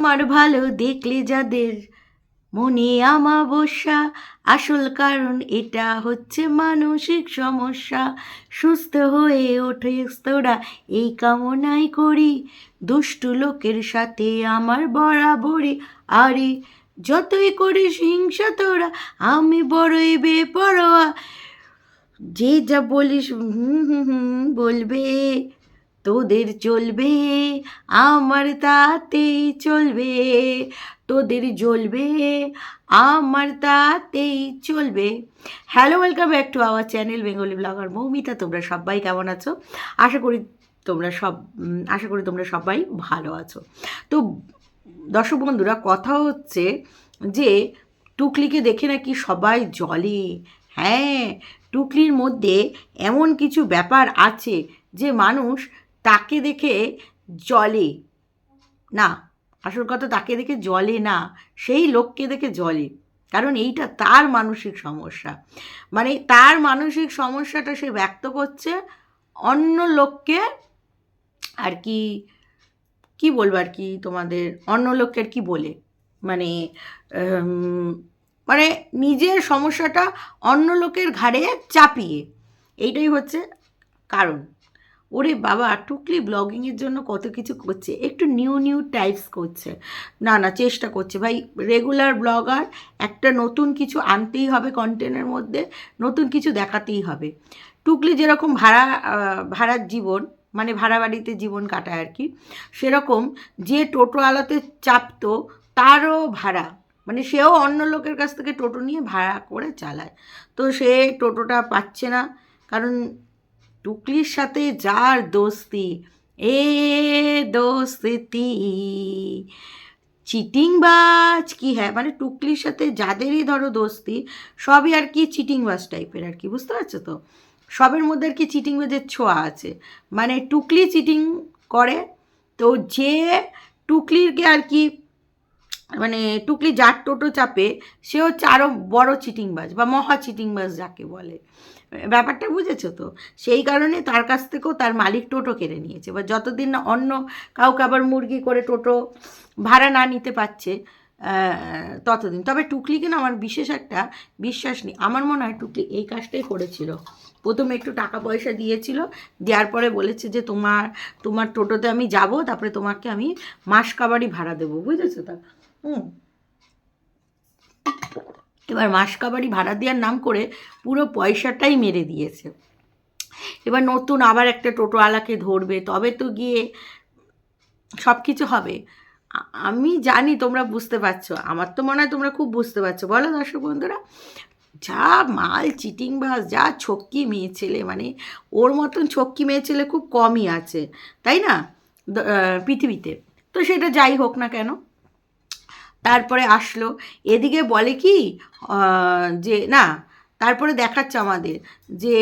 আমার ভালো দেখলে যাদের মনে আমাবস্যা, আসল কারণ এটা হচ্ছে মানসিক সমস্যা। সুস্থ হয়ে ওঠে তোরা এই কামনাই করি। দুষ্টু লোকের সাথে আমার বরাবরই। আরে, যতই করিস হিংসা তোরা, আমি বড়ই বেপরোয়া। যে যা বলিস হুম হুম হুম, বলবে। তোদের চলবে আমার তাতেই চলবে। তোদের জ্বলবে, আমার তাতেই চলবে। Hello welcome back to our channel Bengali blogger Moumita তোমরা সবাই কেমন আছো? আশা করি তোমরা সব আশা করি তোমরা সবাই ভালো আছো। তো, দর্শক বন্ধুরা, কথা হচ্ছে যে, টুকলিকে দেখে নাকি সবাই জলে। হ্যাঁ টুকলির মধ্যে এমন কিছু ব্যাপার আছে যে, মানুষ তাকে দেখে জলে, না, আসল কথা তাকে দেখে জলে না, সেই লোককে দেখে জলে। কারণ এইটা তার মানসিক সমস্যা। মানে তার মানসিক সমস্যাটা সে ব্যক্ত করছে অন্য লোককে আর কি কি বলব আর কি তোমাদের? অন্য লোককে আর কি বলে? মানে মানে নিজের সমস্যাটা অন্য লোকের ঘাড়ে চাপিয়ে। এইটাই হচ্ছে কারণ। ওরে বাবা, টুকলি ব্লগিংয়ের জন্য কত কিছু করছে? একটু নিউ নিউ টাইপস করছে। না না, চেষ্টা করছে। ভাই রেগুলার ব্লগার একটা নতুন কিছু আনতেই হবে কন্টেন্টের মধ্যে, নতুন কিছু দেখাতেই হবে। টুকলি যেরকম ভাড়া ভাড়ার জীবন মানে ভাড়া বাড়িতে জীবন কাটায় আর কি, সেরকম যে টোটো আলাতে চাপতো, তারও ভাড়া। মানে সেও অন্য লোকের কাছ থেকে টোটো নিয়ে ভাড়া করে চালায়। তো সে টোটোটা পাচ্ছে না, কারণ টুকলির সাথে যার দোস্তি? এ দোস্তি। চিটিংবাজ কি? হ্যাঁ মানে টুকলির সাথে যাদেরই ধরো দোস্তি, সবই আর কি চিটিংবাজ টাইপের আর কি, বুঝতে পারছ তো? সবের মধ্যে আর কি চিটিংবাজের ছোঁয়া আছে। মানে টুকলি চিটিং করে, তো যে টুকলিরকে আর কি মানে টুকলি যার টোটো চাপে সে হচ্ছে আরও বড় চিটিংবাজ বা মহা চিটিংবাজ যাকে বলে। ব্যাপারটা বুঝেছ তো? সেই কারণে তার কাছ থেকেও তার মালিক টোটো কেড়ে নিয়েছে। বা যতদিন না অন্য কাউকে আবার মুরগি করে টোটো ভাড়া না নিতে পারছে ততদিন। তবে টুকলিকে না আমার বিশেষ একটা বিশ্বাস নেই। আমার মনে হয় টুকলি এই কাজটাই করেছিল। প্রথমে একটু টাকা পয়সা দিয়েছিল, দেওয়ার পরে বলেছে যে তোমার তোমার টোটোতে আমি যাব, তারপরে তোমাকে আমি মাস কাবারই ভাড়া দেবো। বুঝেছ তো? হুম। এবার মাস কাবারি ভাড়া দেওয়ার নাম করে পুরো পয়সাটাই মেরে দিয়েছে। এবার নতুন আবার একটা টোটোওয়ালাকে ধরবে, তবে তো গিয়ে সব কিছু হবে আমি জানি তোমরা বুঝতে পারছ, আমার তো মনে হয় তোমরা খুব বুঝতে পারছ। বলো দর্শক বন্ধুরা, যা মাল চিটিং বাস যা ছক্কি মেয়ে ছেলে মানে ওর মতন ছক্কি মেয়ে ছেলে খুব কমই আছে, তাই না? পৃথিবীতে। তো সেটা যাই হোক না কেন তারপরে আসলো। এদিকে বলে কি যে, না, তারপরে দেখাচ্ছে আমাদের যে,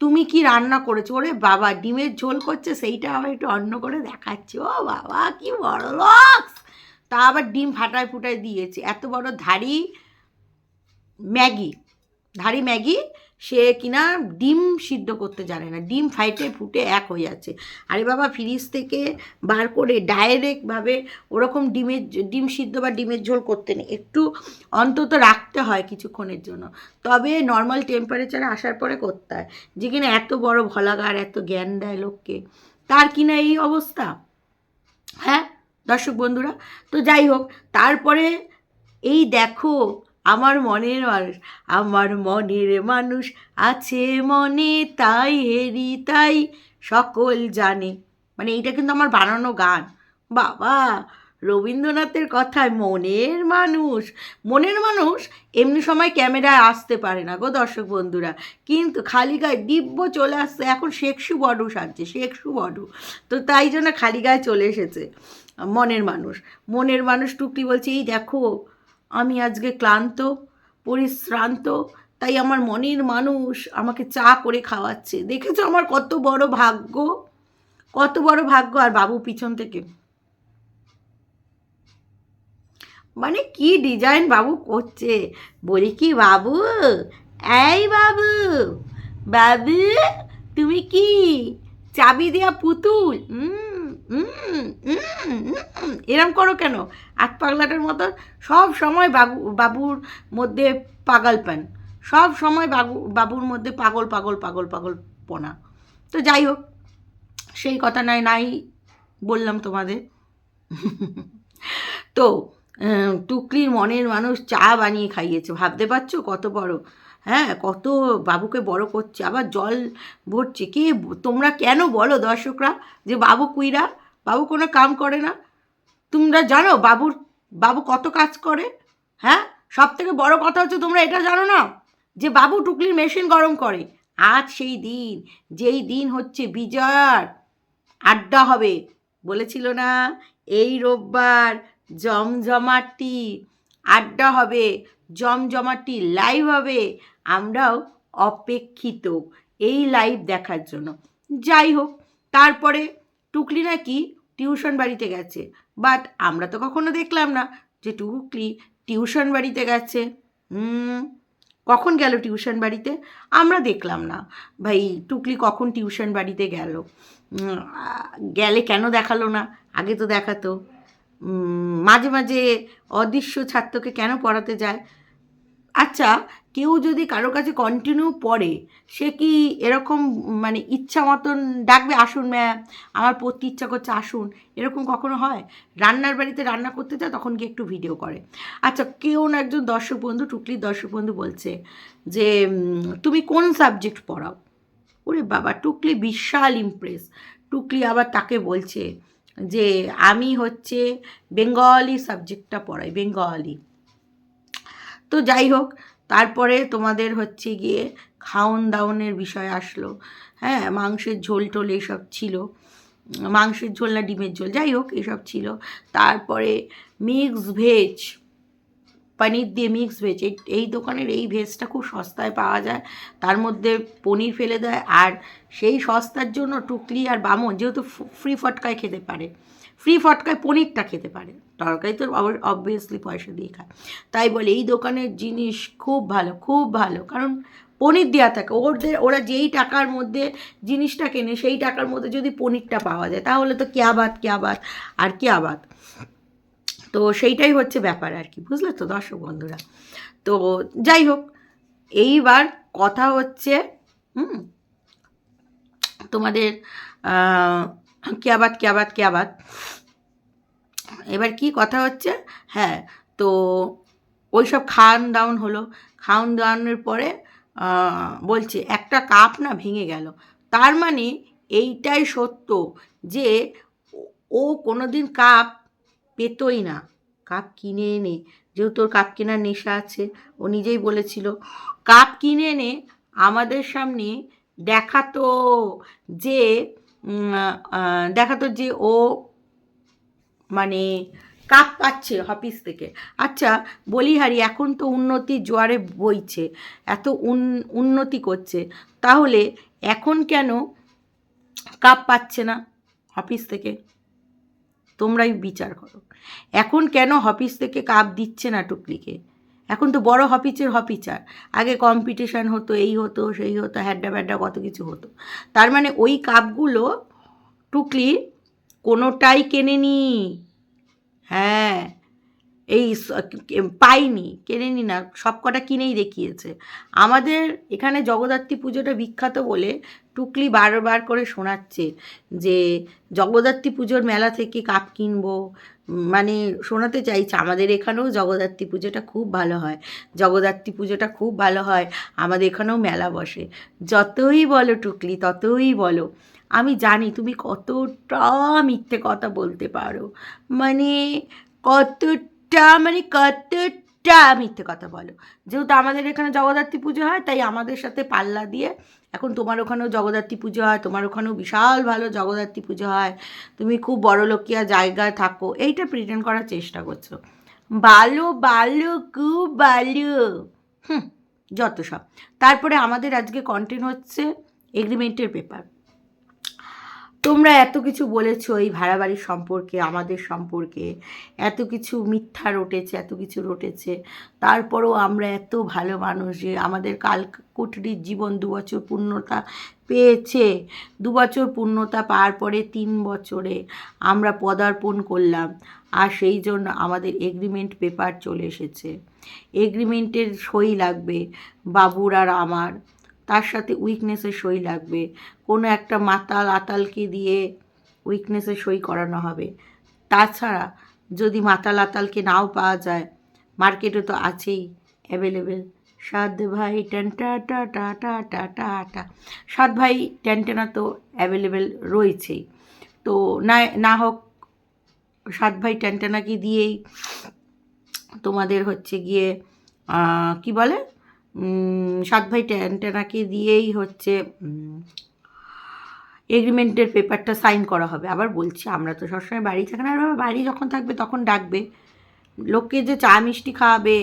তুমি কি রান্না করেছ? ওরে বাবা, ডিমের ঝোল করছে, সেইটা আবার একটু অন্য করে দেখাচ্ছে। ও বাবা, কি বড় লক্স! তা আবার ডিম ফাটায় ফুটায় দিয়েছে। এত বড় ধাড়ি ম্যাগি ধাড়ি ম্যাগি সে কিনা ডিম সিদ্ধ করতে জানে না, ডিম ফাইটে ফুটে এক হয়ে যাচ্ছে। আরে বাবা ফ্রিজ থেকে বার করে ডাইরেক্টভাবে ওরকম ডিমের ডিম সিদ্ধ বা ডিমের ঝোল করতে নেই। একটু অন্তত রাখতে হয় কিছুক্ষণের জন্য। তবে নর্মাল টেম্পারেচারে আসার পরে করতে হয়। যে কিনা এত বড় ভলাগার, এত জ্ঞান দেয় লোককে, তার কিনা এই অবস্থা? হ্যাঁ দর্শক বন্ধুরা, তো যাই হোক, তারপরে এই দেখো আমার মনের মানুষ আমার মনের মানুষ আছে মনে, তাই হেরি, তাই সকল জানে। মানে এইটা কিন্তু আমার বানানো গান। বাবা, রবীন্দ্রনাথের কথায় মনের মানুষ মনের মানুষ এমনি সময় ক্যামেরায় আসতে পারে না গো দর্শক বন্ধুরা। কিন্তু খালি গায়ে দিব্য চলে আসছে, এখন শেখসু বডু সাজছে, শেখসু বডু। তো তাই জন্য খালি গায়ে চলে এসেছে মনের মানুষ। মনের মানুষ টুকটি বলছে, এই দেখো আমি আজকে ক্লান্ত, পরিশ্রান্ত, তাই আমার মনের মানুষ আমাকে চা করে খাওয়াচ্ছে। দেখেছ আমার কত বড় ভাগ্য? কত বড় ভাগ্য। আর বাবু পিছন থেকে। মানে কি ডিজাইন বাবু করছে? বলি কি, বাবু, এই বাবু বাবু, তুমি কি? চাবি দেওয়া পুতুল? হুম। এরম করো কেন? আট পাগলাটার মতো সব সময় বাবু, বাবুর মধ্যে পাগল প্যান সব সময় বাবু, বাবুর মধ্যে পাগল পাগল পাগল পাগল পোনা। তো যাই হোক, সেই কথা নয় নাই বললাম তোমাদের। তো টুকলির মনের মানুষ চা বানিয়ে খাইয়েছে। ভাবতে পারছ কত বড়? হ্যাঁ কত বাবুকে বড় করছে, আবার জল ভরছে। কে তোমরা কেন বলো দর্শকরা যে বাবু কুইরা? বাবু কোনো কাম করে না। তোমরা জানো বাবুর, বাবু কত কাজ করে? হ্যাঁ সব থেকে বড় কথা হচ্ছে তোমরা এটা জানো না যে বাবু টুকলির মেশিন গরম করে। আজ সেই দিন, যেই দিন হচ্ছে বিজয়ার আড্ডা হবে। বলেছিল না, এই রোববার জমজমাটি আড্ডা হবে। জমজমাটি লাইভ হবে। আমরাও অপেক্ষিত এই লাইভ দেখার জন্য। যাই হোক, তারপরে টুকলি নাকি টিউশন বাড়িতে গেছে। বাট আমরা তো কখনো দেখলাম না যে টুকলি টিউশন বাড়িতে গেছে। কখন গেল টিউশন বাড়িতে? আমরা দেখলাম না। ভাই, টুকলি কখন টিউশন বাড়িতে গেল? গেলে কেন দেখাল না? আগে তো দেখাতো। মাঝে মাঝে অদৃশ্য ছাত্রকে কেন পড়াতে যায়? আচ্ছা কেউ যদি কারও কাছে কন্টিনিউ পড়ে, সে কি এরকম মানে ইচ্ছা মতন ডাকবে, আসুন ম্যাম আমার পড়তে ইচ্ছা করছে, আসুন এরকম কখনো হয়? রান্নার বাড়িতে রান্না করতে যায় তখন গিয়ে একটু ভিডিও করে। আচ্ছা কেউ না একজন দর্শক বন্ধু, টুকলির দর্শক বন্ধু বলছে যে তুমি কোন সাবজেক্ট পড়াও? ওরে বাবা, টুকলি বিশাল ইমপ্রেস টুকলি আবার তাকে বলছে যে আমি হচ্ছে বেঙ্গলি সাবজেক্টটা পড়াই, বেঙ্গলি। তো যাই হোক, তারপরে তোমাদের হচ্ছে গিয়ে খাওন দাওনের বিষয় আসলো। হ্যাঁ মাংসের ঝোল টোল এসব ছিল। মাংসের ঝোল না ডিমের ঝোল, যাই হোক, এসব ছিল। তারপরে মিক্স ভেজ। পনির দিয়ে মিক্স ভেজ এই এই দোকানের এই ভেজটা খুব সস্তায় পাওয়া যায়। তার মধ্যে পনির ফেলে দেয়। আর সেই সস্তার জন্য টুকলি আর বামন যেহেতু ফ্রি ফটকায় খেতে পারে। ফ্রি ফটকায় পনিরটা খেতে পারে। তরকারি তো অবভিয়াসলি পয়সা দিয়ে খায়। তাই বলে এই দোকানের জিনিস খুব ভালো খুব ভালো। কারণ পনির দেওয়া থাকে। ওদের, ওরা যেই টাকার মধ্যে জিনিসটা কেনে, সেই টাকার মধ্যে যদি পনিরটা পাওয়া যায়, তাহলে তো কে আবাদ কে আবাদ আর কে আবাদ তো সেইটাই হচ্ছে ব্যাপার আর কি, বুঝলে তো দর্শক বন্ধুরা? তো যাই হোক, এইবার কথা হচ্ছে, হুম, তোমাদের কে আবাদ কে আবাদ কে আবাদ? এবার কি কথা হচ্ছে? হ্যাঁ তো ওই সব খাওয়ান দাওন হলো। খাওয়ান দাওয়ানোর পরে বলছে, একটা কাপ না ভেঙে গেল। তার মানে এইটাই সত্য যে ও- ও কোনোদিন কাপ পেতই না। কাপ কিনে এনে, যেহেতু ওর কাপ কেনার নেশা আছে, ও নিজেই বলেছিল, কাপ কিনে এনে আমাদের সামনে দেখাতো যে দেখাতো যে ও মানে কাপ পাচ্ছে অফিস থেকে। আচ্ছা বলি হারি, এখন তো উন্নতির জোয়ারে বইছে, এত উন- উন্নতি করছে, তাহলে এখন কেন কাপ পাচ্ছে না অফিস থেকে? তোমরাই বিচার করো। এখন কেন অফিস থেকে কাপ দিচ্ছে না টুকলিকে? এখন তো বড় হপিচের হপিচার আগে কম্পিটিশান হতো, এই হতো, সেই হতো, হ্যাড্ডা ব্যাড্ডা কত কিছু হতো। তার মানে ওই কাপগুলো টুকলি কোনোটাই কেনেনি। হ্যাঁ এই পাইনি কেনেনি না সব কটা কিনেই দেখিয়েছে। আমাদের এখানে জগদ্ধাত্রী পুজোটা বিখ্যাত বলে টুকলি বারবার করে শোনাচ্ছে যে জগদ্ধাত্রী পুজোর মেলা থেকে কাপ কিনবো। মানে শোনাতে চাইছে, আমাদের এখানেও জগদ্ধাত্রী পুজোটা খুব ভালো হয়। জগদ্ধাত্রী পুজোটা খুব ভালো হয়, আমাদের এখানেও মেলা বসে। যতই বলো টুকলি, ততই বলো। আমি জানি তুমি কতটা মিথ্যে কথা বলতে পারো। মানে কতটা মানে কতটা মিথ্যে কথা বলো। যেহেতু আমাদের এখানে জগদ্ধাত্রী পুজো হয়, তাই আমাদের সাথে পাল্লা দিয়ে এখন তোমার ওখানেও জগদ্ধাত্রী পুজো হয়, তোমার ওখানেও বিশাল ভালো জগদ্ধাত্রী পুজো হয়। তুমি খুব বড় লোকিয়া জায়গায় থাকো, এইটা প্রিটেন্ড করার চেষ্টা করছ। ভালো ভালো খুব ভালো হুম, যত সব। তারপরে আমাদের আজকে কন্টেন্ট হচ্ছে এগ্রিমেন্টের পেপার তোমরা এত কিছু বলেছ এই ভাড়া বাড়ির সম্পর্কে, আমাদের সম্পর্কে। এত কিছু মিথ্যা রটেছে, এত কিছু রটেছে। তারপরেও আমরা এত ভালো মানুষ যে আমাদের কাল কুঠরির জীবন দু বছর পূর্ণতা পেয়েছে। দু বছর পূর্ণতা পাওয়ার পরে তিন বছরে আমরা পদার্পণ করলাম। আর সেই জন্য আমাদের এগ্রিমেন্ট পেপার চলে এসেছে। এগ্রিমেন্টের সই লাগবে বাবুর আর আমার। তার সাথে উইকনেসের সই লাগবে। কোনো একটা মাতাল আতালকে দিয়ে উইকনেসের সই করানো হবে। তাছাড়া যদি মাতাল আতালকে নাও পাওয়া যায় মার্কেটে তো আছেই অ্যাভেলেবেল সাত ভাই টেনটা টা টা টা টা টা টা সাত ভাই টেনটেনা তো অ্যাভেলেবেল রয়েছেই। তো না না হোক সাত ভাই টেনটেনাকে দিয়েই তোমাদের হচ্ছে গিয়ে কি বলে? সাত ভাই ট্যান্টেনাকে দিয়েই হচ্ছে এগ্রিমেন্টের পেপারটা সাইন করা হবে। আবার বলছি, আমরা তো সবসময় বাড়ি থাকি না, আর বাড়ি যখন থাকবে তখন ডাকবে। লোককে যে চা মিষ্টি খাওয়াবে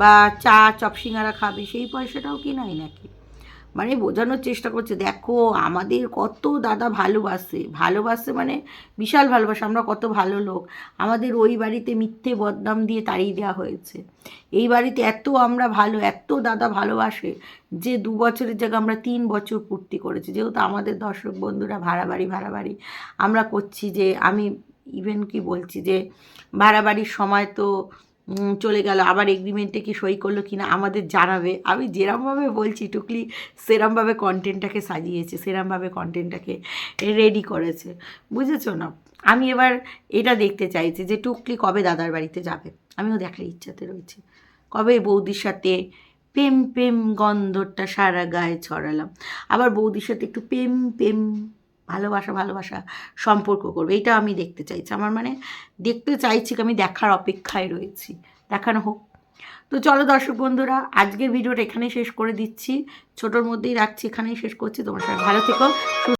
বা চা চপ সিঙ্গারা খাবে, সেই পয়সাটাও কি নাই নাকি? মানে বোঝানোর চেষ্টা করছে, দেখো, আমাদের কত দাদা ভালোবাসে। ভালোবাসে মানে বিশাল ভালোবাসে, আমরা কত ভালো লোক। আমাদের ওই বাড়িতে মিথ্যে বদনাম দিয়ে তাড়িয়ে দেওয়া হয়েছে। এই বাড়িতে এত আমরা ভালো, এত দাদা ভালোবাসে যে দু বছরের জায়গায় আমরা তিন বছর পূর্তি করেছি। যেহেতু আমাদের দর্শক বন্ধুরা ভাড়া বাড়ি ভাড়া বাড়ি আমরা করছি যে, আমি ইভেন কি বলছি যে ভাড়া বাড়ির সময় তো চলে গেল। আবার এগ্রিমেন্টে কি সই করল কি না আমাদের জানাবে। আমি যেরমভাবে বলছি, টুকলি সেরমভাবে কন্টেন্টটাকে সাজিয়েছে, সেরমভাবে কন্টেন্টটাকে রেডি করেছে। বুঝেছ না? আমি এবার এটা দেখতে চাইছি যে টুকলি কবে দাদার বাড়িতে যাবে? আমিও দেখার ইচ্ছাতে রয়েছে। কবে বৌদির সাথে প্রেম প্রেম গন্ধটা সারা গায়ে ছড়ালাম? আবার বৌদির সাথে একটু প্রেম প্রেম ভালোবাসা ভালোবাসা সম্পর্ক করবে। এটা আমি দেখতে চাইছি। আমার মানে দেখতে চাইছি আমি দেখার অপেক্ষায় রয়েছি। দেখানো হোক। তো চলো দর্শক বন্ধুরা, আজকের ভিডিওটা এখানেই শেষ করে দিচ্ছি। ছোটোর মধ্যেই রাখছি, এখানেই শেষ করছি। তোমার সঙ্গে ভালো থেকো